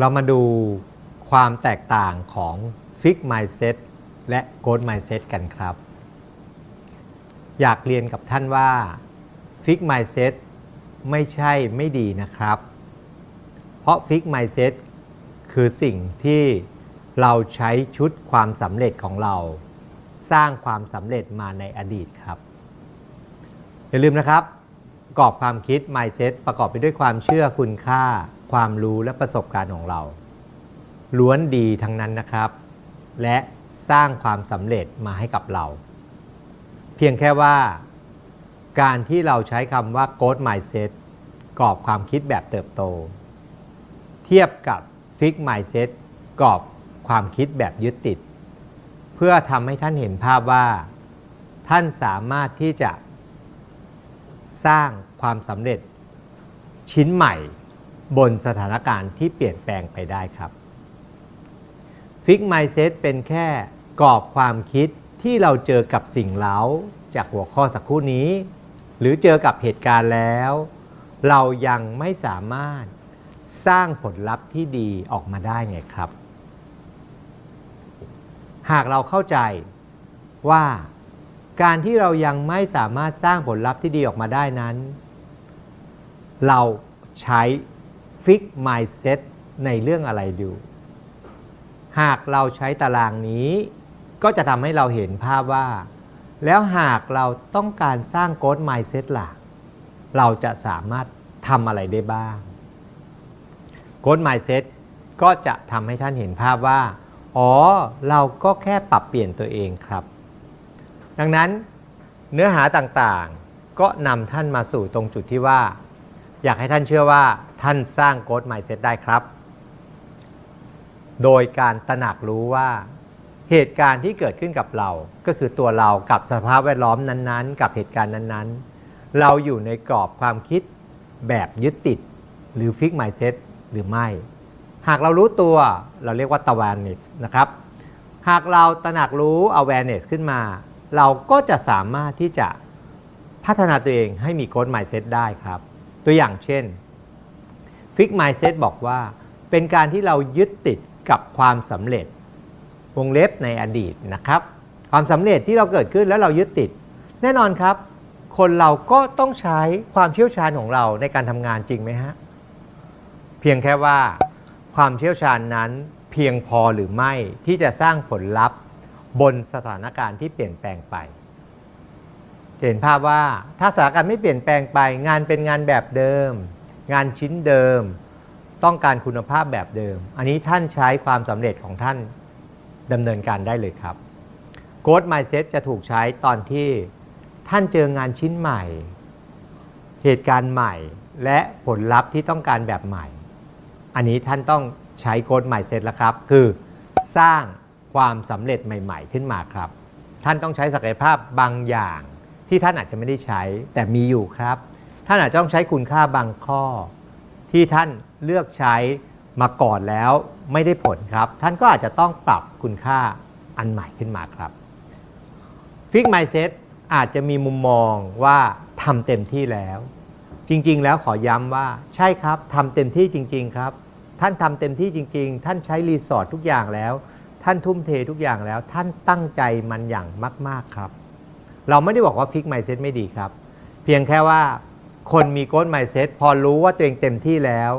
เรามาดูความแตกต่างของ Fix Mindset และ Growth Mindset กันครับ อยากเรียนกับท่านว่า Fix Mindset ไม่ใช่ไม่ดีนะครับ เพราะ Fix Mindset คือสิ่งที่เราใช้ชุดความสำเร็จของเรา สร้างความสำเร็จมาในอดีตครับ อย่าลืมนะครับกรอบความคิด mindset ประกอบไปด้วยความเชื่อคุณค่า ความรู้และประสบการณ์ของเรา ล้วนดีทั้งนั้นนะครับ และสร้างความสำเร็จมาให้กับเรา เพียงแค่ว่า การที่เราใช้คำว่า growth mindset กรอบความคิดแบบเติบโต เทียบกับ fix mindset กรอบความคิดแบบยึดติด เพื่อทำให้ท่านเห็นภาพว่า ท่านสามารถที่จะ สร้างความสำเร็จชิ้นใหม่ บนสถานการณ์ที่เปลี่ยนแปลงไปได้ครับฟิกไมเซ็ตเป็นแค่กรอบความคิดที่เราเจอกับสิ่งเล้าจากหัวข้อสักครู่นี้ หรือเจอกับเหตุการณ์แล้ว เรายังไม่สามารถสร้างผลลัพธ์ที่ดีออกมาได้ไงครับ หากเราเข้าใจว่าการที่เรายังไม่สามารถสร้างผลลัพธ์ที่ดีออกมาได้นั้น เราใช้ Fix Mindset ในเรื่องอะไรดู หากเราใช้ตารางนี้ ก็จะทำให้เราเห็นภาพว่า แล้วหากเราต้องการสร้าง Growth Mindset ล่ะ เราจะสามารถทำอะไรได้บ้าง Growth Mindset ก็จะทำให้ท่านเห็นภาพว่า อ๋อ เราก็แค่ปรับเปลี่ยนตัวเองครับ ดังนั้นเนื้อหาต่างๆ ก็นำท่านมาสู่ตรงจุดที่ว่า อยากให้ท่านเชื่อว่าท่านสร้างโก w ไม Mindset ได้ครับ โดยการตระหนักรู้ว่าเหตุการณ์ที่เกิดขึ้นกับเรา ก็คือตัวเรากับสภาพแวดล้อมนั้นๆ กับเหตุการณ์นั้นๆ เราอยู่ในกรอบความคิดแบบยึดติด หรือฟิกไม Mindset หรือไม่ หากเรารู้ตัวเราเรียกว่า awareness นะครับ หากเราตระหนักรู้ awareness ขึ้นมา เราก็จะสามารถที่จะพัฒนาตัวเองให้มี growth mindset ได้ครับ ตัวอย่างเช่น fix mindset บอกว่า เป็นการที่เรายึดติดกับความสำเร็จวงเล็บในอดีตนะครับ ความสำเร็จที่เราเกิดขึ้นแล้วเรายึดติด แน่นอนครับ คนเราก็ต้องใช้ความเชี่ยวชาญของเราในการทำงานจริงไหมฮะ เพียงแค่ว่า ความเชี่ยวชาญนั้นเพียงพอหรือไม่ที่จะสร้างผลลัพธ์บนสถานการณ์ที่เปลี่ยนแปลงไป จะเห็นภาพว่าถ้าสถานการณ์ไม่เปลี่ยนแปลงไป งานเป็นงานแบบเดิม งานชิ้นเดิม ต้องการคุณภาพแบบเดิม อันนี้ท่านใช้ความสำเร็จของท่านดำเนินการได้เลยครับ Growth Mindset จะถูกใช้ตอนที่ท่านเจองานชิ้นใหม่ เหตุการณ์ใหม่ และผลลัพธ์ที่ต้องการแบบใหม่ อันนี้ท่านต้องใช้ Growth Mindset แล้วครับ คือสร้างความสำเร็จใหม่ ๆ ขึ้นมาครับ ท่านต้องใช้ศักยภาพบางอย่าง ที่ท่านอาจจะไม่ได้ใช้แต่มีอยู่ครับ ท่านอาจจะต้องใช้คุณค่าบางข้อ ที่ท่านเลือกใช้มาก่อนแล้วไม่ได้ผลครับ ท่านก็อาจจะต้องปรับคุณค่าอันใหม่ขึ้นมาครับฟิกไมเซ็ตอาจจะมีมุมมองว่าทำเต็มที่แล้ว จริง ๆ แล้วขอย้ำว่าใช่ครับทำเต็มที่จริง ๆ ครับ ท่านทำเต็มที่จริง ๆ ท่านใช้รีสอร์ททุกอย่างแล้ว ท่านทุ่มเททุกอย่างแล้ว ท่านตั้งใจมันอย่างมาก ๆ ครับ เราไม่ได้บอกว่าฟิกไมเซ็ตไม่ดีครับ เพียงแค่ว่าคนมีโก w ไมเซ็ตพอรู้ว่าตัวเองเต็มที่แล้ว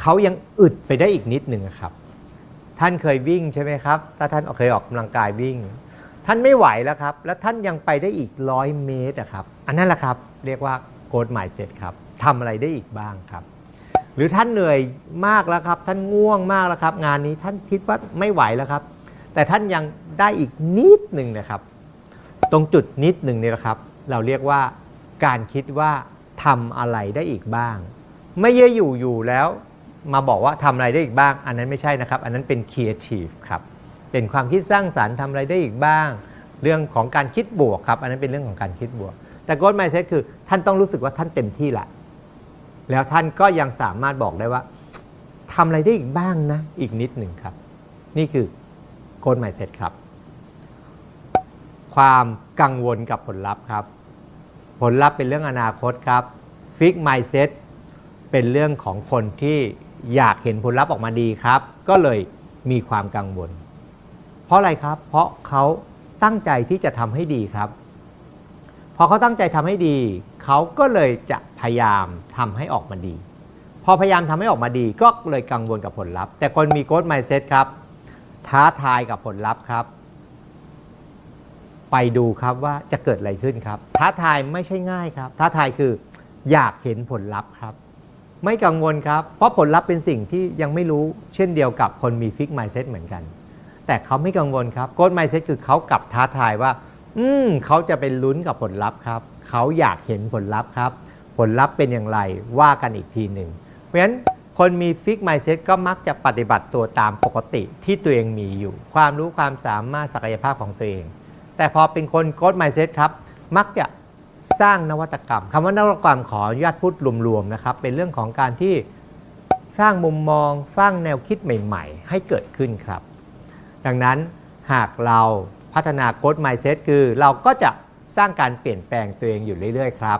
เขายังอึดไปได้อีกนิดหนึ่งครับ ท่านเคยวิ่งใช่ไหมครับ ถ้าท่านเคยออกกำลังกายวิ่ง ท่านไม่ไหวแล้วครับ แล้วท่านยังไปได้อีกร้อยเมตรอะครับ อันนั้นแหละครับเรียกว่าโก w ไมเซ็ตครับทำอะไรได้อีกบ้างครับ หรือท่านเหนื่อยมากแล้วครับ ท่านง่วงมากแล้วครับ งานนี้ท่านคิดว่าไม่ไหวแล้วครับ แต่ท่านยังได้อีกนิดหนึ่งนะครับ ตรงจุดนิดหนึ่งนี่แหละครับ เราเรียกว่าการคิดว่าทำอะไรได้อีกบ้าง ไม่เยอะอยู่อยู่แล้วมาบอกว่าทำอะไรได้อีกบ้าง อันนั้นไม่ใช่นะครับ อันนั้นเป็น creative ครับเป็นความคิดสร้างสารรค์ทำอะไรได้อีกบ้าง เรื่องของการคิดบวกครับ อันนั้นเป็นเรื่องของการคิดบวก แต่ growth mindset คือท่านต้องรู้สึกว่าท่านเต็มที่แหละแล้วท่านก็ยังสามารถบอกได้ว่าทำอะไรได้อีกบ้างนะ อีกนิดหนึ่งครับ นี่คือ growth mindset ครับ ความกังวลกับผลลัพธ์ครับ ผลลัพธ์เป็นเรื่องอนาคตครับ Fix Mindset เป็นเรื่องของคนที่อยากเห็นผลลัพธ์ออกมาดีครับ ก็เลยมีความกังวล เพราะอะไรครับ เพราะเขาตั้งใจที่จะทำให้ดีครับ พอเขาตั้งใจทำให้ดี เขาก็เลยจะพยายามทำให้ออกมาดี พอพยายามทำให้ออกมาดี ก็เลยกังวลกับผลลัพธ์ แต่คนมีโค้ดไมเซ็ตครับ ท้าทายกับผลลัพธ์ครับ ไปดูครับว่าจะเกิดอะไรขึ้นครับ ท้าทายไม่ใช่ง่ายครับ ท้าทายคืออยากเห็นผลลัพธ์ครับ ไม่กังวลครับ เพราะผลลัพธ์เป็นสิ่งที่ยังไม่รู้ เช่นเดียวกับคนมีฟิกไมเซ็ตเหมือนกัน แต่เขาไม่กังวลครับโค้ดไมเซ็ตคือเขากลับท้าทายว่า อืมเขาจะเป็นลุ้นกับผลลัพธ์ครับเขาอยากเห็นผลลัพธ์ครับ ผลลัพธ์เป็นอย่างไรว่ากันอีกทีหนึ่งเพราะฉะนั้นคนมีฟิกไมเซ็ตก็มักจะปฏิบัติตัวตามปกติที่ตัวเองมีอยู่ ความรู้ความสามารถศักยภาพของตัวเอง แต่พอเป็นคนโค้ดไมเซ็ตครับ มักจะสร้างนวัตกรรมคำว่านวัตกรรมขออนุญาตพูดรวมๆนะครับ เป็นเรื่องของการที่สร้างมุมมองสร้างแนวคิดใหม่ ๆ ให้เกิดขึ้นครับ ดังนั้นหากเราพัฒนาโค้ดไมเซ็ตคือ เราก็จะสร้างการเปลี่ยนแปลงตัวเองอยู่เรื่อยๆครับ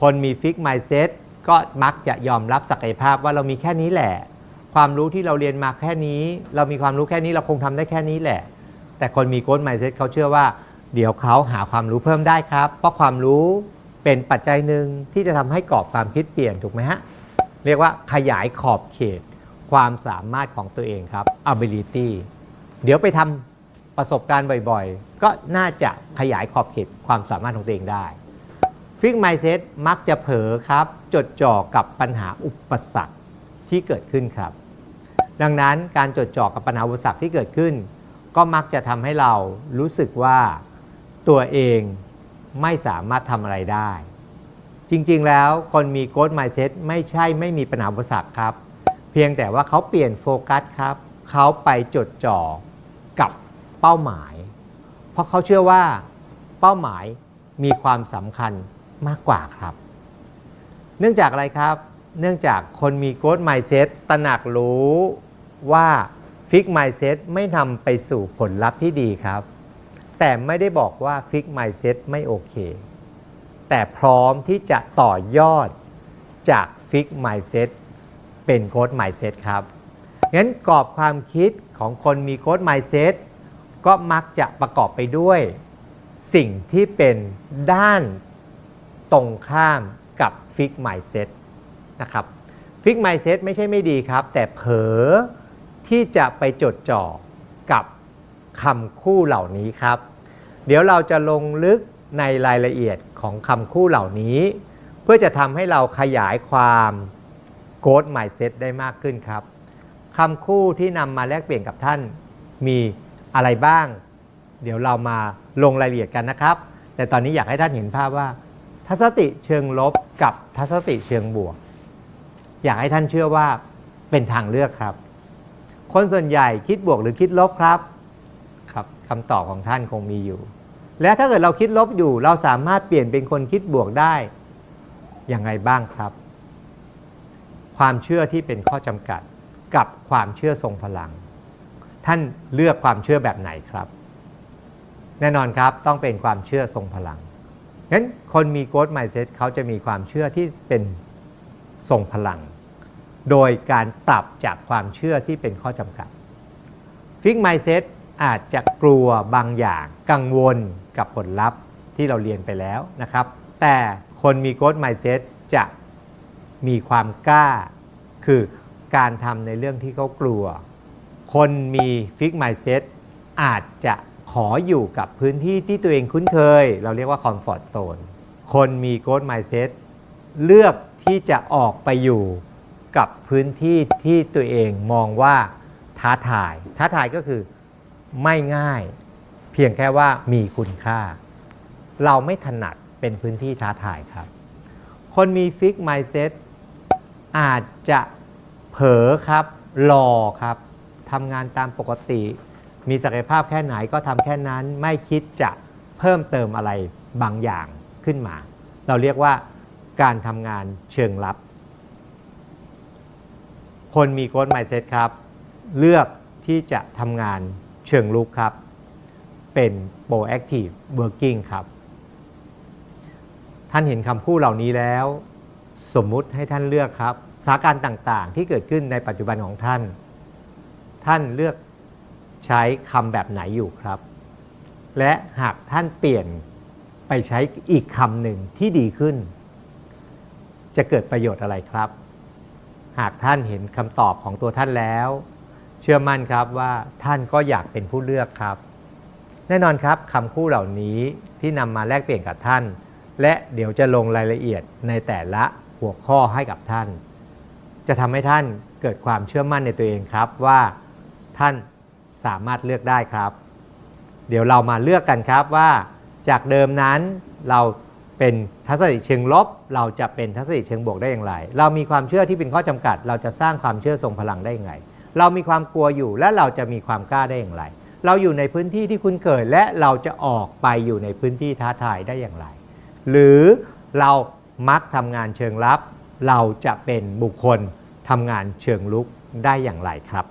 คนมีฟิกไมเซ็ตก็มักจะยอมรับศักยภาพว่าเรามีแค่นี้แหละ ความรู้ที่เราเรียนมาแค่นี้ เรามีความรู้แค่นี้เราคงทำได้แค่นี้แหละ แต่คนมีโค้ดไมเซ็ตเขาเชื่อว่า เดี๋ยวเขาหาความรู้เพิ่มได้ครับ เพราะความรู้เป็นปัจจัยหนึ่งที่จะทำให้กรอบความคิดเปลี่ยนถูกไหมฮะ เรียกว่าขยายขอบเขตความสามารถของตัวเองครับ ability เดี๋ยวไปทำประสบการณ์บ่อยๆ ก็น่าจะขยายขอบเขตความสามารถของตัวเองได้ฟิกไมเซ็ตมักจะเผลอครับ จดจ่อกับปัญหาอุปสรรคที่เกิดขึ้นครับ ดังนั้นการจดจ่อกับปัญหาอุปสรรคที่เกิดขึ้น ก็มักจะทำให้เรารู้สึกว่าตัวเองไม่สามารถทำอะไรได้ จริงๆแล้วคนมีโก t ไม n ์เซ็ตไม่ใช่ไม่มีปัญหาอุปสรรคครับ เพียงแต่ว่าเขาเปลี่ยนโฟกัสครับเขาไปจดจ่อกับเป้าหมาย เพราะเขาเชื่อว่าเป้าหมายมีความสำคัญมากกว่าครับ เนื่องจากอะไรครับ เนื่องจากคนมีโก t ไม n ์เซ็ตตระหนักรู้ว่า ฟิกไม n ์เซ็ตไม่นำไปสู่ผลลัพธ์ที่ดีครับ แต่ไม่ได้บอกว่าฟิกไม n ์เซ็ตไม่โอเค แต่พร้อมที่จะต่อยอดจากฟิกไม n ์เซ็ตเป็นโค้ดไม n ์เซ็ตครับงั้นกรอบความคิดของคนมีโค้ดไม n ์เซ็ตก็มักจะประกอบไปด้วย สิ่งที่เป็นด้านตรงข้ามกับฟิกไม n ์เซ็ตนะครับฟิกไม n ์เซ็ตไม่ใช่ไม่ดีครับ แต่เผลอ ที่จะไปจดจ่อกับคำคู่เหล่านี้ครับ เดี๋ยวเราจะลงลึกในรายละเอียดของคำคู่เหล่านี้ เพื่อจะทำให้เราขยายความโกดไม n ์เซ็ตได้มากขึ้นครับคำคู่ที่นำมาแลกเปลี่ยนกับท่านมีอะไรบ้าง เดี๋ยวเรามาลงรายละเอียดกันนะครับ แต่ตอนนี้อยากให้ท่านเห็นภาพว่า ทัศติเชิงลบกับทัศติเชิงบวก อยากให้ท่านเชื่อว่าเป็นทางเลือกครับ คนส่วนใหญ่คิดบวกหรือคิดลบครับ ครับคำตอบของท่านคงมีอยู่ และถ้าเกิดเราคิดลบอยู่ เราสามารถเปลี่ยนเป็นคนคิดบวกได้อย่างไรบ้างครับ ความเชื่อที่เป็นข้อจำกัดกับความเชื่อทรงพลัง ท่านเลือกความเชื่อแบบไหนครับ แน่นอนครับต้องเป็นความเชื่อทรงพลังงั้นคนมีโก t ไม n ์เซ็ตเขาจะมีความเชื่อที่เป็นทรงพลัง โดยการปรับจากความเชื่อที่เป็นข้อจำกัดฟิกไมเซ็ตอาจจะกลัวบางอย่างกังวลกับผลลัพธ์ที่เราเรียนไปแล้วนะครับ แต่คนมีโก t ไมเซ็ตจะมีความกล้า คือการทำในเรื่องที่เขากลัว คนมีฟิกไมเซ็ตอาจจะขออยู่กับพื้นที่ที่ตัวเองคุ้นเคย เราเรียกว่าคอมฟอร์ z โซนคนมีโก t ไมเซ็ตเลือกที่จะออกไปอยู่ กับพื้นที่ที่ตัวเองมองว่าท้าทาย ท้าทายก็คือไม่ง่าย เพียงแค่ว่ามีคุณค่า เราไม่ถนัดเป็นพื้นที่ท้าทายครับ คนมีฟิกไมเซ็ตอาจจะเผลอครับรอครับทำงานตามปกติ มีศักยภาพแค่ไหนก็ทำแค่นั้นไม่คิดจะเพิ่มเติมอะไรบางอย่างขึ้นมา เราเรียกว่าการทำงานเชิงลับ คนมีโค้ดไมเซ็ตครับ เลือกที่จะทำงานเชิงลุกครับ เป็น proactive working ครับ ท่านเห็นคำคู่เหล่านี้แล้ว สมมุติให้ท่านเลือกครับสถานการณ์ต่างๆ ที่เกิดขึ้นในปัจจุบันของท่าน ท่านเลือกใช้คำแบบไหนอยู่ครับ และหากท่านเปลี่ยนไปใช้อีกคำหนึ่งที่ดีขึ้น จะเกิดประโยชน์อะไรครับ หากท่านเห็นคำตอบของตัวท่านแล้ว เชื่อมั่นครับว่าท่านก็อยากเป็นผู้เลือกครับ แน่นอนครับคำคู่เหล่านี้ที่นำมาแลกเปลี่ยนกับท่าน และเดี๋ยวจะลงรายละเอียดในแต่ละหัวข้อให้กับท่าน จะทำให้ท่านเกิดความเชื่อมั่นในตัวเองครับว่าท่านสามารถเลือกได้ครับ เดี๋ยวเรามาเลือกกันครับว่า จากเดิมนั้นเรา เป็นทัศนคติเชิงลบ เราจะเป็นทัศนคติเชิงบวกได้อย่างไร เรามีความเชื่อที่เป็นข้อจำกัด เราจะสร้างความเชื่อทรงพลังได้อย่างไร เรามีความกลัวอยู่และเราจะมีความกล้าได้อย่างไร เราอยู่ในพื้นที่ที่คุ้นเคยและเราจะออกไปอยู่ในพื้นที่ท้าทายได้อย่างไร หรือเรามักทำงานเชิงลับ เราจะเป็นบุคคลทำงานเชิงลุกได้อย่างไรครับ